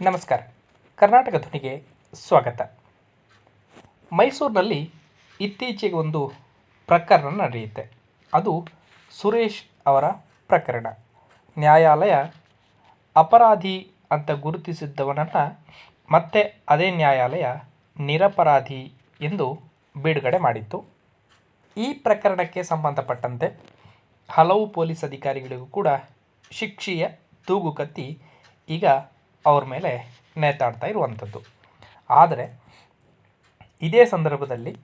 ನಮಸ್ಕಾರ. ಕರ್ನಾಟಕ ಧ್ವನಿಗೆ ಸ್ವಾಗತ. ಮೈಸೂರಿನಲ್ಲಿ ಇತ್ತೀಚೆಗೆ ಒಂದು ಪ್ರಕರಣ ನಡೆಯುತ್ತೆ. ಅದು ಸುರೇಶ್ ಅವರ ಪ್ರಕರಣ. ನ್ಯಾಯಾಲಯ ಅಪರಾಧಿ ಅಂತ ಗುರುತಿಸಿದ್ದವನನ್ನು ಮತ್ತೆ ಅದೇ ನ್ಯಾಯಾಲಯ ನಿರಪರಾಧಿ ಎಂದು ಬಿಡುಗಡೆ ಮಾಡಿತ್ತು. ಈ ಪ್ರಕರಣಕ್ಕೆ ಸಂಬಂಧಪಟ್ಟಂತೆ ಹಲವು ಪೊಲೀಸ್ ಅಧಿಕಾರಿಗಳಿಗೂ ಕೂಡ ಶಿಕ್ಷೆಯ ತೂಗು ಕತ್ತಿ ಈಗ ಅವ್ರ ಮೇಲೆ ನೇತಾಡ್ತಾ ಇರುವಂಥದ್ದು. ಆದರೆ, ಇದೇ ಸಂದರ್ಭದಲ್ಲಿ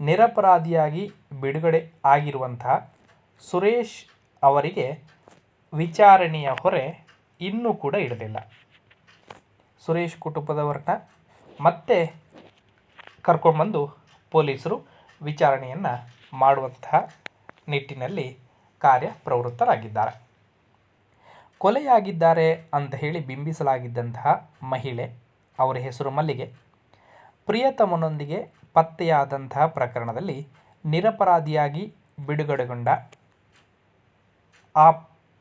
ನಿರಪರಾಧಿಯಾಗಿ ಬಿಡುಗಡೆ ಆಗಿರುವಂತಹ ಸುರೇಶ್ ಅವರಿಗೆ ವಿಚಾರಣೆಯ ಹೊರೆ ಇನ್ನೂ ಕೂಡ ಇಡಲಿಲ್ಲ ಸುರೇಶ್ ಕುಟುಂಬದವ್ರನ್ನ ಮತ್ತೆ ಕರ್ಕೊಂಡ್ಬಂದು ಪೊಲೀಸರು ವಿಚಾರಣೆಯನ್ನು ಮಾಡುವಂತಹ ನಿಟ್ಟಿನಲ್ಲಿ ಕಾರ್ಯಪ್ರವೃತ್ತರಾಗಿದ್ದಾರೆ. ಕೊಲೆಯಾಗಿದ್ದಾರೆ ಅಂತ ಹೇಳಿ ಬಿಂಬಿಸಲಾಗಿದ್ದಂತಹ ಮಹಿಳೆ, ಅವರ ಹೆಸರು ಮಲ್ಲಿಗೆ. ಪ್ರಿಯತಮನೊಂದಿಗೆ ಪತ್ತೆಯಾದಂತಹ ಪ್ರಕರಣದಲ್ಲಿ ನಿರಪರಾಧಿಯಾಗಿ ಬಿಡುಗಡೆಗೊಂಡ ಆ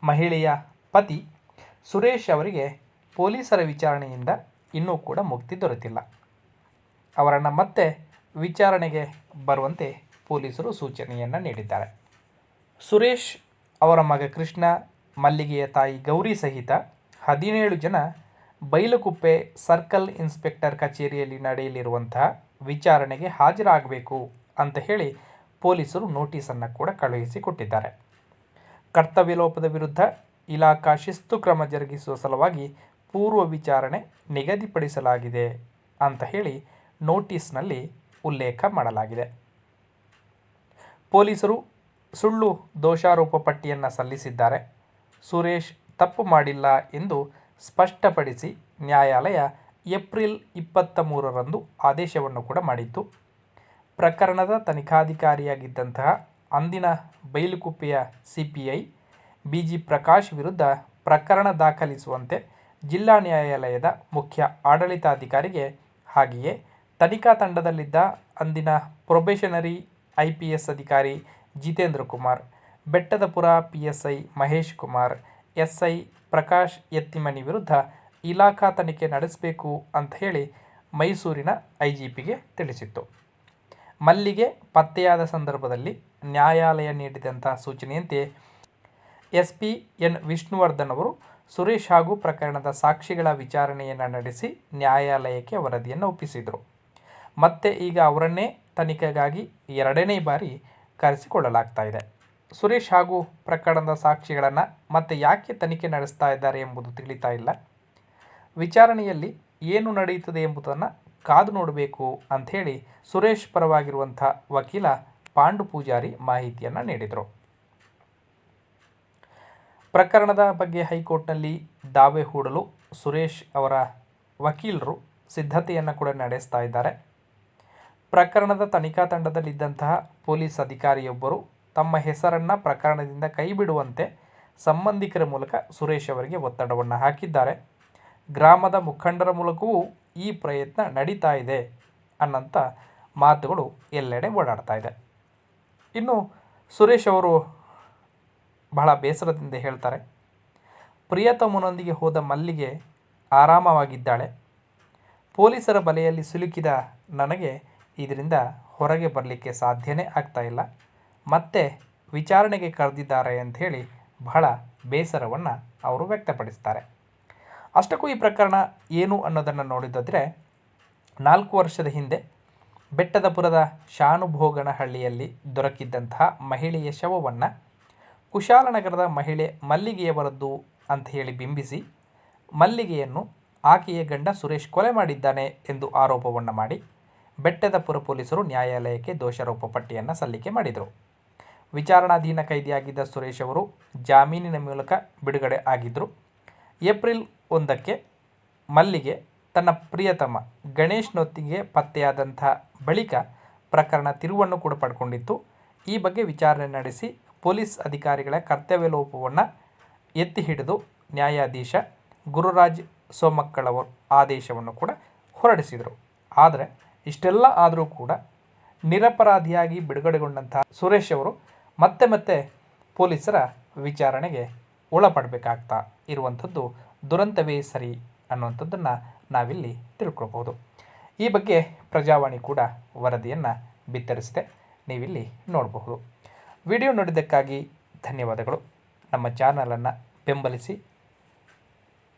ಮಹಿಳೆಯ ಪತಿ ಸುರೇಶ್ ಅವರಿಗೆ ಪೊಲೀಸರ ವಿಚಾರಣೆಯಿಂದ ಇನ್ನೂ ಕೂಡ ಮುಕ್ತಿ ದೊರೆತಿಲ್ಲ. ಅವರನ್ನು ಮತ್ತೆ ವಿಚಾರಣೆಗೆ ಬರುವಂತೆ ಪೊಲೀಸರು ಸೂಚನೆಯನ್ನು ನೀಡಿದ್ದಾರೆ. ಸುರೇಶ್ ಅವರ ಮಗ ಕೃಷ್ಣ ಮಲ್ಲಿಗೆಯ ತಾಯಿ ಗೌರಿ ಸಹಿತ ಹದಿನೇಳು ಜನ ಬೈಲುಕುಪ್ಪೆ ಸರ್ಕಲ್ ಇನ್ಸ್ಪೆಕ್ಟರ್ ಕಚೇರಿಯಲ್ಲಿ ನಡೆಯಲಿರುವಂತಹ ವಿಚಾರಣೆಗೆ ಹಾಜರಾಗಬೇಕು ಅಂತ ಹೇಳಿ ಪೊಲೀಸರು ನೋಟಿಸನ್ನು ಕೂಡ ಕಳುಹಿಸಿಕೊಟ್ಟಿದ್ದಾರೆ. ಕರ್ತವ್ಯ ಲೋಪದ ವಿರುದ್ಧ ಇಲಾಖಾ ಶಿಸ್ತು ಕ್ರಮ ಜರುಗಿಸುವ ಸಲುವಾಗಿ ಪೂರ್ವ ವಿಚಾರಣೆ ನಿಗದಿಪಡಿಸಲಾಗಿದೆ ಅಂತ ಹೇಳಿ ನೋಟಿಸ್ನಲ್ಲಿ ಉಲ್ಲೇಖ ಮಾಡಲಾಗಿದೆ. ಪೊಲೀಸರು ಸುಳ್ಳು ದೋಷಾರೋಪ ಪಟ್ಟಿಯನ್ನು ಸಲ್ಲಿಸಿದ್ದಾರೆ. ಸುರೇಶ್ ತಪ್ಪು ಮಾಡಿಲ್ಲ ಎಂದು ಸ್ಪಷ್ಟಪಡಿಸಿ ನ್ಯಾಯಾಲಯ ಏಪ್ರಿಲ್ ಇಪ್ಪತ್ತ ಮೂರರಂದು ಆದೇಶವನ್ನು ಕೂಡ ಮಾಡಿತ್ತು. ಪ್ರಕರಣದ ತನಿಖಾಧಿಕಾರಿಯಾಗಿದ್ದಂತಹ ಅಂದಿನ ಬೈಲುಕುಪ್ಪೆಯ C P I B G Prakash ವಿರುದ್ಧ ಪ್ರಕರಣ ದಾಖಲಿಸುವಂತೆ ಜಿಲ್ಲಾ ನ್ಯಾಯಾಲಯದ ಮುಖ್ಯ ಆಡಳಿತಾಧಿಕಾರಿಗೆ ಹಾಗೆಯೇ ತನಿಖಾ ತಂಡದಲ್ಲಿದ್ದ ಅಂದಿನ ಪ್ರೊಬೇಷನರಿ ಐ ಪಿ ಎಸ್ ಅಧಿಕಾರಿ ಜಿತೇಂದ್ರ ಕುಮಾರ್ ಬೆಟ್ಟದಪುರ ಪಿಎಸ್ಐ ಮಹೇಶ್ ಕುಮಾರ್, ಎಸ್ಐ ಪ್ರಕಾಶ್ ಎತ್ತಿಮನಿ ವಿರುದ್ಧ ಇಲಾಖಾ ತನಿಖೆ ನಡೆಸಬೇಕು ಅಂತ ಹೇಳಿ ಮೈಸೂರಿನ ಐ ಜಿ ಪಿಗೆ ತಿಳಿಸಿತ್ತು. ಮಲ್ಲಿಗೆ ಪತ್ತೆಯಾದ ಸಂದರ್ಭದಲ್ಲಿ ನ್ಯಾಯಾಲಯ ನೀಡಿದಂಥ ಸೂಚನೆಯಂತೆ ಎಸ್ ಪಿ ಎನ್. ವಿಷ್ಣುವರ್ಧನ್ ಅವರು ಸುರೇಶ್ ಹಾಗೂ ಪ್ರಕರಣದ ಸಾಕ್ಷಿಗಳ ವಿಚಾರಣೆಯನ್ನು ನಡೆಸಿ ನ್ಯಾಯಾಲಯಕ್ಕೆ ವರದಿಯನ್ನು ಒಪ್ಪಿಸಿದರು. ಮತ್ತೆ ಈಗ ಅವರನ್ನೇ ತನಿಖೆಗಾಗಿ ಎರಡನೇ ಬಾರಿ ಕರೆಸಿಕೊಳ್ಳಲಾಗ್ತಾ ಇದೆ. ಸುರೇಶ್ ಹಾಗೂ ಪ್ರಕರಣದ ಸಾಕ್ಷಿಗಳನ್ನು ಮತ್ತೆ ಯಾಕೆ ತನಿಖೆ ನಡೆಸ್ತಾ ಇದ್ದಾರೆ ಎಂಬುದು ತಿಳಿತಾ ಇಲ್ಲ. ವಿಚಾರಣೆಯಲ್ಲಿ ಏನು ನಡೆಯುತ್ತದೆ ಎಂಬುದನ್ನು ಕಾದು ನೋಡಬೇಕು ಅಂಥೇಳಿ ಸುರೇಶ್ ಪರವಾಗಿರುವಂಥ ವಕೀಲ ಪಾಂಡು ಪೂಜಾರಿ ಮಾಹಿತಿಯನ್ನು ನೀಡಿದರು. ಪ್ರಕರಣದ ಬಗ್ಗೆ ಹೈಕೋರ್ಟ್ನಲ್ಲಿ ದಾವೆ ಹೂಡಲು ಸುರೇಶ್ ಅವರ ವಕೀಲರು ಸಿದ್ಧತೆಯನ್ನು ಕೂಡ ನಡೆಸ್ತಾ ಇದ್ದಾರೆ. ಪ್ರಕರಣದ ತನಿಖಾ ತಂಡದಲ್ಲಿದ್ದಂತಹ ಪೊಲೀಸ್ ಅಧಿಕಾರಿಯೊಬ್ಬರು ತಮ್ಮ ಹೆಸರನ್ನು ಪ್ರಕರಣದಿಂದ ಕೈಬಿಡುವಂತೆ ಸಂಬಂಧಿಕರ ಮೂಲಕ ಸುರೇಶ್ ಅವರಿಗೆ ಒತ್ತಡವನ್ನು ಹಾಕಿದ್ದಾರೆ. ಗ್ರಾಮದ ಮುಖಂಡರ ಮೂಲಕವೂ ಈ ಪ್ರಯತ್ನ ನಡೀತಾ ಇದೆ ಅನ್ನಂಥ ಮಾತುಗಳು ಎಲ್ಲೆಡೆ ಓಡಾಡ್ತಾ ಇದೆ. ಇನ್ನು ಸುರೇಶ್ ಅವರು ಬಹಳ ಬೇಸರದಿಂದ ಹೇಳ್ತಾರೆ ಪ್ರಿಯತಮನೊಂದಿಗೆ ಹೋದ ಮಲ್ಲಿಗೆ ಆರಾಮವಾಗಿದ್ದಾಳೆ. ಪೊಲೀಸರ ಬಲೆಯಲ್ಲಿ ಸಿಲುಕಿದ ನನಗೆ ಇದರಿಂದ ಹೊರಗೆ ಬರಲಿಕ್ಕೆ ಸಾಧ್ಯನೇ ಆಗ್ತಾ ಇಲ್ಲ. ಮತ್ತೆ ವಿಚಾರಣೆಗೆ ಕರೆದಿದ್ದಾರೆ ಅಂಥೇಳಿ ಬಹಳ ಬೇಸರವನ್ನು ಅವರು ವ್ಯಕ್ತಪಡಿಸ್ತಾರೆ. ಅಷ್ಟಕ್ಕೂ ಈ ಪ್ರಕರಣ ಏನು ಅನ್ನೋದನ್ನು ನೋಡಿದ್ರೆ ನಾಲ್ಕು ವರ್ಷದ ಹಿಂದೆ ಬೆಟ್ಟದಪುರದ ಶಾನುಭೋಗನಹಳ್ಳಿಯಲ್ಲಿ ದೊರಕಿದ್ದಂತಹ ಮಹಿಳೆಯ ಶವವನ್ನು ಕುಶಾಲನಗರದ ಮಹಿಳೆ ಮಲ್ಲಿಗೆಯವರದ್ದು ಅಂತ ಹೇಳಿ ಬಿಂಬಿಸಿ ಮಲ್ಲಿಗೆಯನ್ನು ಆಕೆಯ ಗಂಡ ಸುರೇಶ್ ಕೊಲೆ ಮಾಡಿದ್ದಾನೆ ಎಂದು ಆರೋಪವನ್ನು ಮಾಡಿ ಬೆಟ್ಟದಪುರ ಪೊಲೀಸರು ನ್ಯಾಯಾಲಯಕ್ಕೆ ದೋಷಾರೋಪ ಪಟ್ಟಿಯನ್ನು ಸಲ್ಲಿಕೆ ಮಾಡಿದರು. ವಿಚಾರಣಾಧೀನ ಕೈದಿಯಾಗಿದ್ದ ಸುರೇಶ್ ಅವರು ಜಾಮೀನಿನ ಮೂಲಕ ಬಿಡುಗಡೆ ಆಗಿದ್ದರು ಏಪ್ರಿಲ್ ಒಂದಕ್ಕೆ ಮಲ್ಲಿಗೆ ತನ್ನ ಪ್ರಿಯತಮ ಗಣೇಶ್ನೊತ್ತಿಗೆ ಪತ್ತೆಯಾದಂಥ ಬಳಿಕ ಪ್ರಕರಣ ತಿರುವನ್ನು ಕೂಡ ಪಡ್ಕೊಂಡಿತ್ತು. ಈ ಬಗ್ಗೆ ವಿಚಾರಣೆ ನಡೆಸಿ ಪೊಲೀಸ್ ಅಧಿಕಾರಿಗಳ ಕರ್ತವ್ಯ ಲೋಪವನ್ನು ಎತ್ತಿ ಹಿಡಿದು ನ್ಯಾಯಾಧೀಶ ಗುರುರಾಜ್ ಸೋಮಕ್ಕಳವರು ಆದೇಶವನ್ನು ಕೂಡ ಹೊರಡಿಸಿದರು. ಆದರೆ ಇಷ್ಟೆಲ್ಲ ಆದರೂ ಕೂಡ ನಿರಪರಾಧಿಯಾಗಿ ಬಿಡುಗಡೆಗೊಂಡಂತಹ ಸುರೇಶ್ ಅವರು ಮತ್ತೆ ಮತ್ತೆ ಪೊಲೀಸರ ವಿಚಾರಣೆಗೆ ಒಳಪಡಬೇಕಾಗ್ತಾ ಇರುವಂಥದ್ದು ದುರಂತವೇ ಸರಿ ಅನ್ನುವಂಥದ್ದನ್ನು ನಾವಿಲ್ಲಿ ತಿಳ್ಕೊಳ್ಬೋದು ಈ ಬಗ್ಗೆ ಪ್ರಜಾವಾಣಿ ಕೂಡ ವರದಿಯನ್ನು ಬಿತ್ತರಿಸಿದೆ. ನೀವಿಲ್ಲಿ ನೋಡಬಹುದು. ವಿಡಿಯೋ ನೋಡಿದ್ದಕ್ಕಾಗಿ ಧನ್ಯವಾದಗಳು. ನಮ್ಮ ಚಾನಲನ್ನು ಬೆಂಬಲಿಸಿ.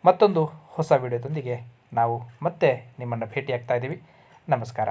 ಮತ್ತೊಂದು ಹೊಸ ವಿಡಿಯೋದೊಂದಿಗೆ ನಾವು ಮತ್ತೆ ನಿಮ್ಮನ್ನು ಭೇಟಿಯಾಗ್ತಾ ಇದ್ದೀವಿ. ನಮಸ್ಕಾರ.